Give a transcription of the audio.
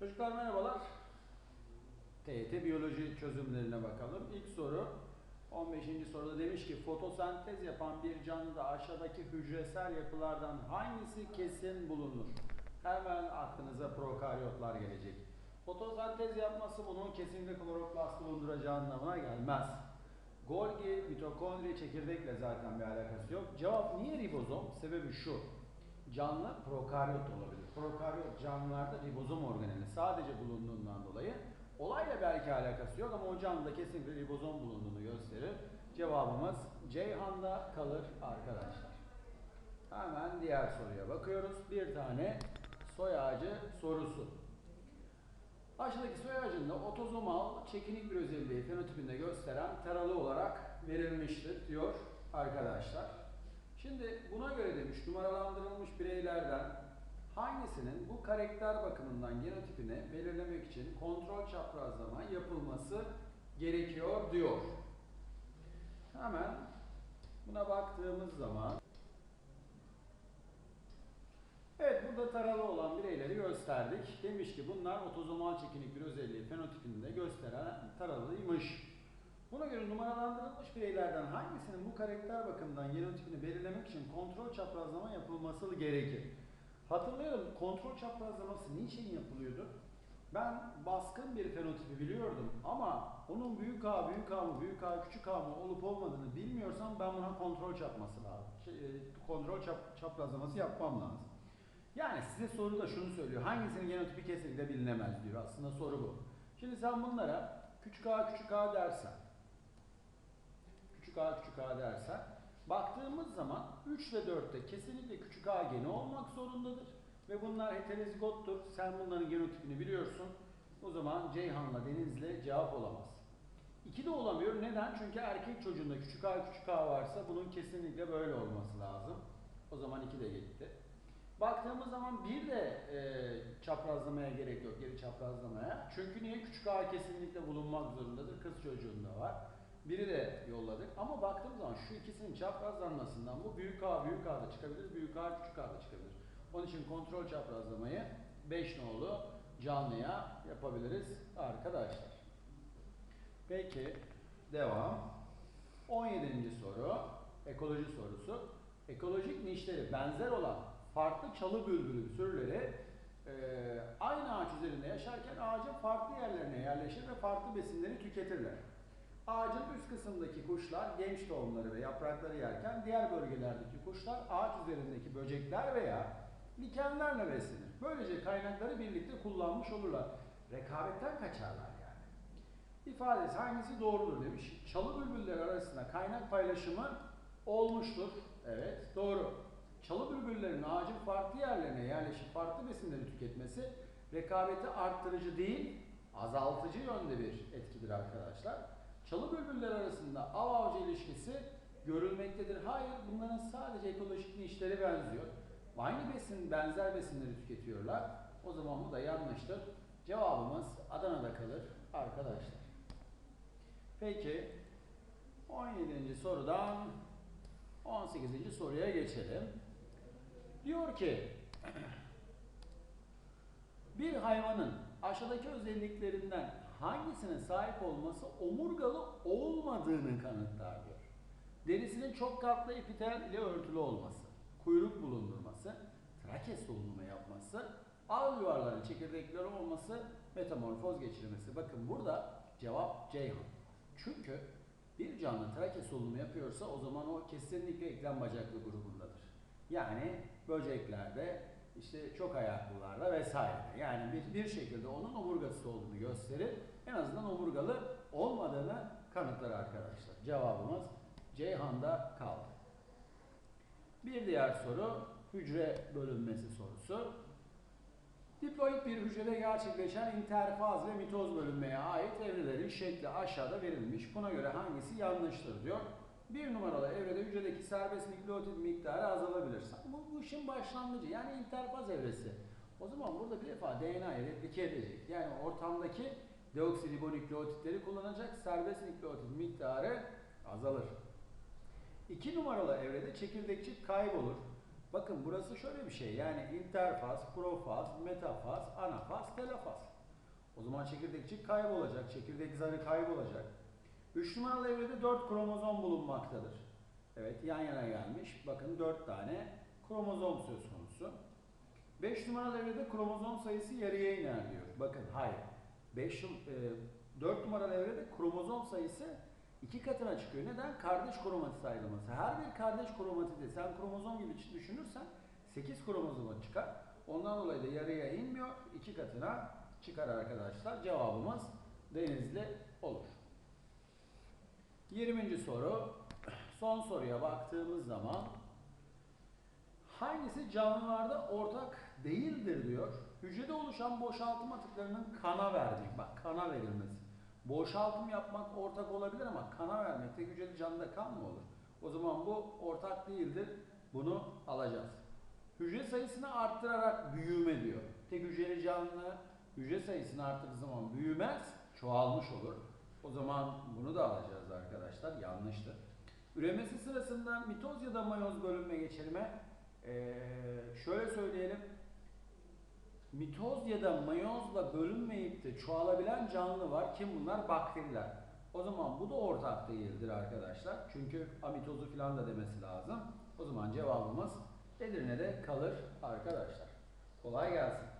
Çocuklar merhabalar. TYT biyoloji çözümlerine bakalım. İlk soru 15. soruda demiş ki fotosentez yapan bir canlıda aşağıdaki hücresel yapılardan hangisi kesin bulunur? Hemen aklınıza prokaryotlar gelecek. Fotosentez yapması bunun kesinlikle kloroplast bulunduracağı anlamına gelmez. Golgi, mitokondri, çekirdekle zaten bir alakası yok. Cevap niye ribozom? Sebebi şu. Canlı prokaryot olabilir. Prokaryot canlılarda ribozom organeli sadece bulunduğundan dolayı olayla belki alakası yok ama o canlıda kesinlikle ribozom bulunduğunu gösterir. Cevabımız Ceyhan'da kalır arkadaşlar. Hemen diğer soruya bakıyoruz. Bir tane soy ağacı sorusu. Aşağıdaki soy ağacında otozomal çekinik bir özelliği fenotipinde gösteren taralı olarak verilmiştir diyor arkadaşlar. Şimdi buna göre demiş numaralandırılmış bireylerden hangisinin bu karakter bakımından genotipini belirlemek için kontrol çaprazlama yapılması gerekiyor diyor. Hemen buna baktığımız zaman Evet burada taralı olan bireyleri gösterdik. Demiş ki bunlar otozomal çekinik bir özelliği fenotipinde gösteren taralıymış. Buna göre numaralandırılmış bireylerden hangisinin bu karakter bakımından genotipini belirlemek için kontrol çaprazlama yapılması gerekir? Hatırlayalım kontrol çaprazlaması niçin yapılıyordu? Ben baskın bir fenotipi biliyordum ama onun büyük A, büyük A mı, büyük A, küçük A mı olup olmadığını bilmiyorsam ben buna kontrol çapması lazım. Şey, e, kontrol çap, çaprazlaması yapmam lazım. Yani size soru da şunu söylüyor. Hangisinin genotipi kesinlikle bilinemez diyor. Aslında soru bu. Şimdi sen bunlara küçük a küçük a dersen küçük a küçük a dersen baktığımız zaman 3 ve 4'te kesinlikle küçük a geni olmak zorundadır. Ve bunlar heterozigottur. Sen bunların genotipini biliyorsun. O zaman Ceyhan'la Deniz'le cevap olamaz. 2 de olamıyor. Neden? Çünkü erkek çocuğunda küçük a küçük a varsa bunun kesinlikle böyle olması lazım. O zaman 2 de gitti. Baktığımız zaman bir de e, çaprazlamaya gerek yok, geri çaprazlamaya. Çünkü niye? Küçük A kesinlikle bulunmak zorundadır. Kız çocuğunda var. Biri de yolladık. Ama baktığımız zaman şu ikisinin çaprazlanmasından bu büyük A büyük A'da çıkabilir, büyük A küçük A'da çıkabilir. Onun için kontrol çaprazlamayı 5 nolu canlıya yapabiliriz arkadaşlar. Peki devam. 17. soru ekoloji sorusu. Ekolojik nişleri benzer olan farklı çalı bülbülü türleri e, aynı ağaç üzerinde yaşarken ağacın farklı yerlerine yerleşir ve farklı besinleri tüketirler. Ağacın üst kısmındaki kuşlar genç tohumları ve yaprakları yerken diğer bölgelerdeki kuşlar ağaç üzerindeki böcekler veya dikenlerle beslenir. Böylece kaynakları birlikte kullanmış olurlar. Rekabetten kaçarlar yani. İfadesi hangisi doğrudur demiş. Çalı bülbüller arasında kaynak paylaşımı olmuştur. Evet doğru. Çalı bülbüllerinin ağacın farklı yerlerine yerleşip farklı besinleri tüketmesi rekabeti arttırıcı değil, azaltıcı yönde bir etkidir arkadaşlar. Çalı bülbüller arasında av avcı ilişkisi görülmektedir. Hayır, bunların sadece ekolojik nişleri benziyor. Aynı besin, benzer besinleri tüketiyorlar. O zaman bu da yanlıştır. Cevabımız Adana'da kalır arkadaşlar. Peki, 17. sorudan 18. soruya geçelim. Diyor ki bir hayvanın aşağıdaki özelliklerinden hangisine sahip olması omurgalı olmadığını kanıtlar diyor. Derisinin çok katlı epitel ile örtülü olması, kuyruk bulundurması, trake solunumu yapması, ağ yuvarlarının çekirdekleri olması, metamorfoz geçirmesi. Bakın burada cevap Ceyhan. Çünkü bir canlı trake solunumu yapıyorsa o zaman o kesinlikle eklem bacaklı grubundadır. Yani böceklerde, işte çok ayaklılarda vesaire. Yani bir, bir şekilde onun omurgası olduğunu gösterir. En azından omurgalı olmadığını kanıtlar arkadaşlar. Cevabımız Ceyhan'da kaldı. Bir diğer soru hücre bölünmesi sorusu. Diploid bir hücrede gerçekleşen interfaz ve mitoz bölünmeye ait evrelerin şekli aşağıda verilmiş. Buna göre hangisi yanlıştır diyor. Bir numaralı evrede hücredeki serbest nükleotit miktarı azalabilir. Bu, bu işin başlangıcı yani interfaz evresi. O zaman burada bir defa DNA'yı replike edecek. Yani ortamdaki deoksiribonükleotitleri kullanacak serbest nükleotit miktarı azalır. İki numaralı evrede çekirdekçik kaybolur. Bakın burası şöyle bir şey. Yani interfaz, profaz, metafaz, anafaz, telafaz. O zaman çekirdekçik kaybolacak. Çekirdek zarı kaybolacak. 3 numaralı evrede 4 kromozom bulunmaktadır. Evet yan yana gelmiş. Bakın 4 tane kromozom söz konusu. 5 numaralı evrede kromozom sayısı yarıya iner diyor. Bakın hayır. 5 4 numaralı evrede kromozom sayısı iki katına çıkıyor. Neden? Kardeş kromatit ayrılması. Her bir kardeş kromatidi sen kromozom gibi düşünürsen 8 kromozoma çıkar. Ondan dolayı da yarıya inmiyor. iki katına çıkar arkadaşlar. Cevabımız denizli olur. 20. soru. Son soruya baktığımız zaman hangisi canlılarda ortak değildir diyor. Hücrede oluşan boşaltım atıklarının kana vermek. Bak kana verilmesi. Boşaltım yapmak ortak olabilir ama kana vermek tek hücreli canlıda kan mı olur? O zaman bu ortak değildir. Bunu alacağız. Hücre sayısını arttırarak büyüme diyor. Tek hücreli canlı hücre sayısını arttırdığı zaman büyümez, çoğalmış olur. O zaman bunu da alacağız arkadaşlar. Yanlıştır. Üremesi sırasında mitoz ya da mayoz bölünme geçirme ee, şöyle söyleyelim. Mitoz ya da mayozla bölünmeyip de çoğalabilen canlı var. Kim bunlar? Bakteriler. O zaman bu da ortak değildir arkadaşlar. Çünkü amitozu falan da demesi lazım. O zaman cevabımız Edirne'de kalır arkadaşlar. Kolay gelsin.